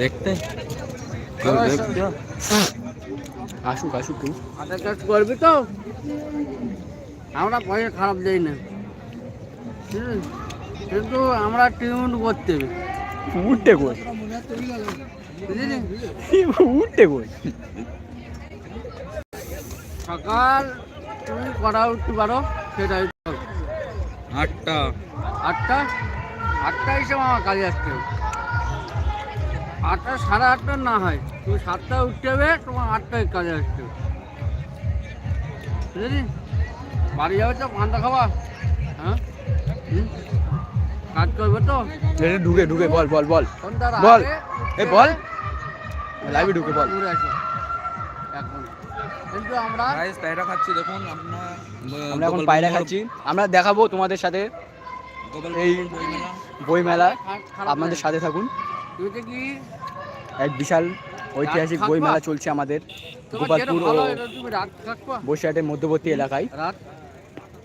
দেখতে? আসুক আসুক কেউ আধার কাজ করবি তো? আমরা পয়সা খারাপ দেই না। কিন্তু আমরা টিউন করতে উঠতে কই? উঠতে কই? সকাল তুমি করা উঠতে পারো? সেটাই আটটা। আটটা? আটটা হিসেবে আমার কাজে আসতে হবে। আটটা সাড়ে আটটা না হয় তুমি সাতটা উঠতে হবে তোমার আটটায় কাজে আসতে হবে। বুঝলি? বাড়ি যাবে তো পান্তা খাওয়া হ্যাঁ? কাজ করবে তো? ঢুকে ঢুকে বল বল বল। বল। এ বল। লাইভে ঢুকে বল। ঘুরে আসো। এখন কিন্তু আমরা গাইস পায়রা খাচ্ছি দেখুন আমরা আমরা এখন পায়রা খাচ্ছি। আমরা দেখাবো তোমাদের সাথে এই বইমেলা। আপনাদের সাথে থাকুন। এক বিশাল ঐতিহাসিক? বইমেলা চলছে আমাদের গোপালপুর ও বসিরহাটের মধ্যবর্তী এলাকায়।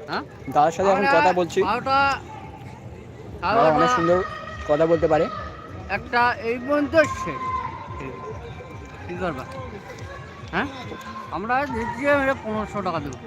হ্যাঁ? দাদার সাথে এখন কথা বলছি। অনেক সুন্দর কথা বলতে পারে। একটা এই পর্যন্ত এসছে। কি করবা? হ্যাঁ? আমরা দিচ্ছি পনেরোশো টাকা দেবো।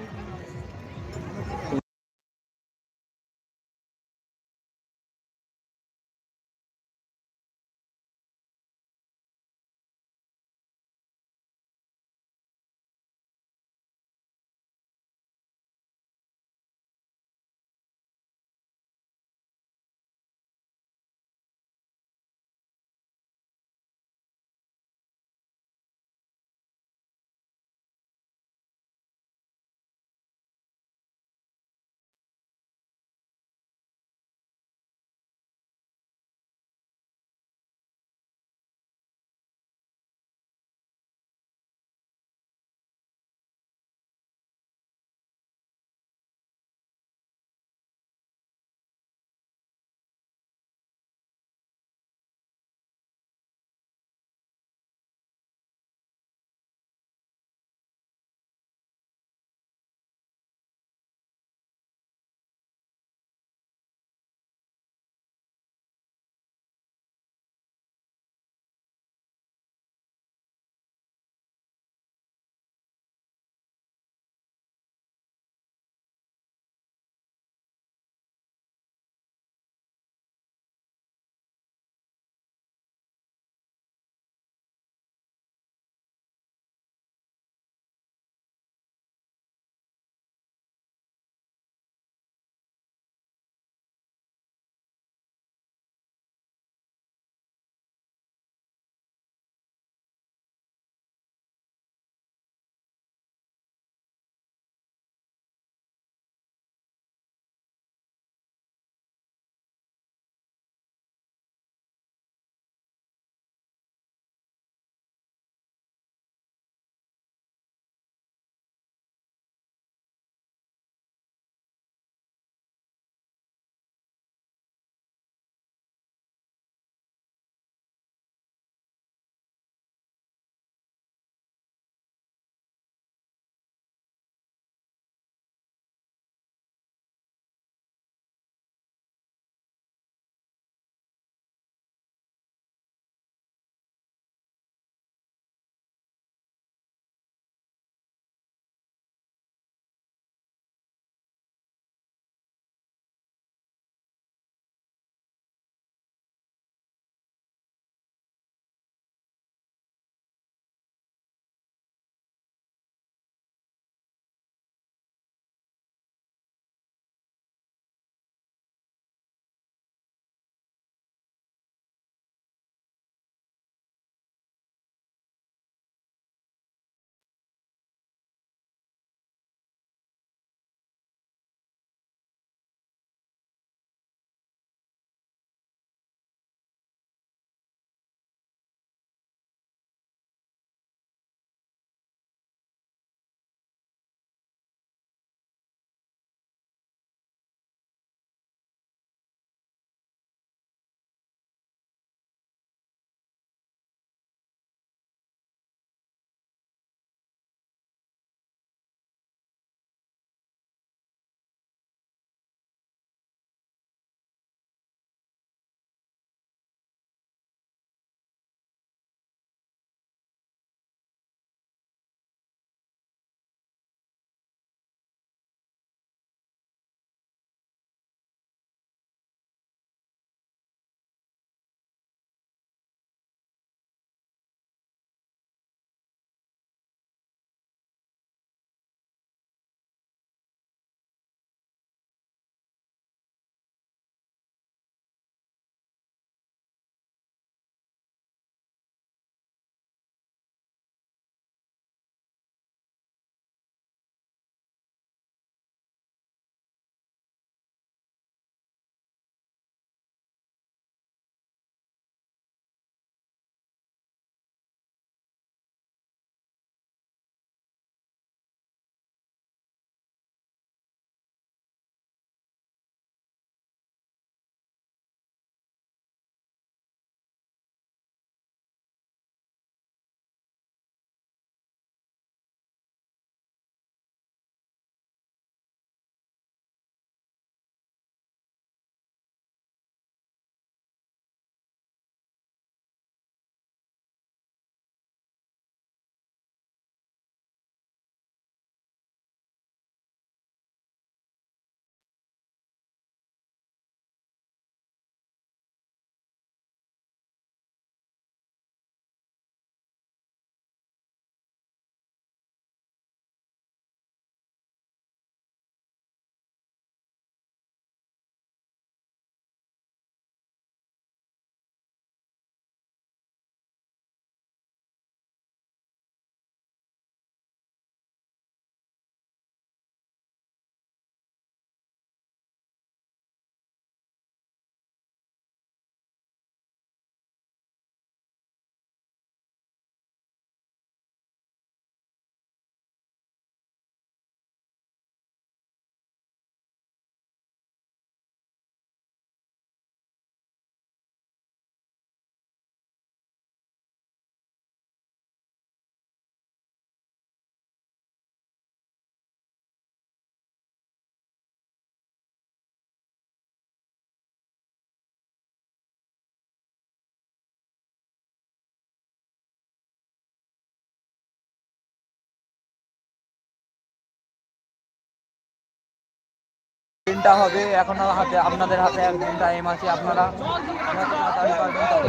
ঘণ্টা হবে? এখনও হাতে আপনাদের হাতে একদিন টাইম আছে, আপনারা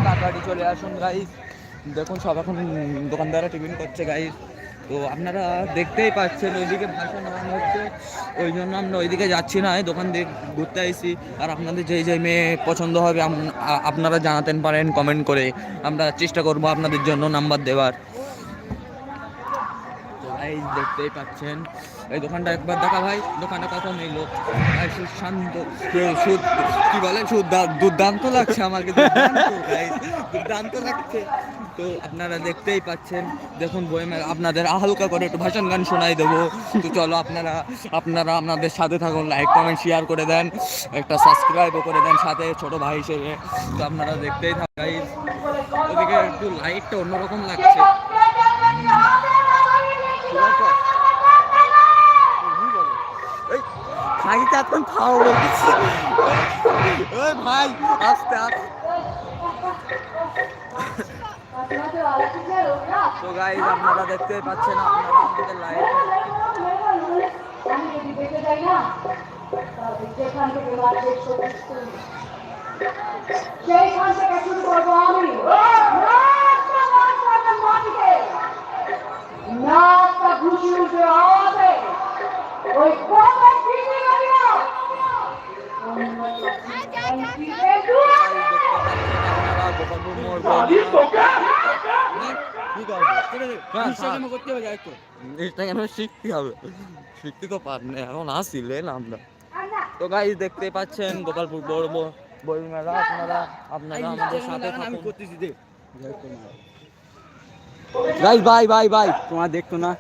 তাড়াতাড়ি চলে আসুন গাইস দেখুন, সব এখন দোকানদাররা টিফিন করছে গাইস তো আপনারা দেখতেই পাচ্ছেন, ওইদিকে ভাষা নামানো হচ্ছে। ওই জন্য আমরা ওইদিকে যাচ্ছি না দোকান দিয়ে ঘুরতে আইসি আর আপনাদের যেই যেই মেয়ে পছন্দ হবে আপনারা জানাতেন পারেন কমেন্ট করে। আমরা চেষ্টা করব আপনাদের জন্য নাম্বার দেওয়ার। তো দেখতেই পাচ্ছেন। এই দোকানটা একবার দেখা ভাই, দোকানটা কত নিল? ভাই সুশান্ত সুদ কি বলে? সুদ- দুর্দান্ত লাগছে আমাকে, দুর্দান্ত লাগছে। তো আপনারা দেখতেই পাচ্ছেন, দেখুন বই মেলা আপনাদের হালকা করে একটু ভাষণ গান শোনাই দেবো। তো চলো আপনারা আপনারা আপনাদের সাথে থাকুন লাইক কমেন্ট শেয়ার করে দেন, একটা সাবস্ক্রাইবও করে দেন সাথে ছোট ভাই হিসেবে। তো আপনারা দেখতেই থাকুন ওদিকে একটু লাইটটা অন্যরকম লাগছে। খাইতে এখন খাওয়া বলতেছি ওই ভাই, আস্তে আস্তে। তো গাইজ আপনারা দেখতেই পাচ্ছেন, আপনারা আমাদের লাইভ সেইখান থেকে শুরু করব আমি। তো ইনস্টাগ্রামে শিখতে হবে? শিখতে তো পার না এখন আসিলেন আমরা। তো গাই দেখতে পাচ্ছেন গোপালপুর বড় বই মেলা আপনারা আপনারা আমাদের সাথে আমি করতেছি দে গাইস বাই বাই বাই তোমার দেখতো না।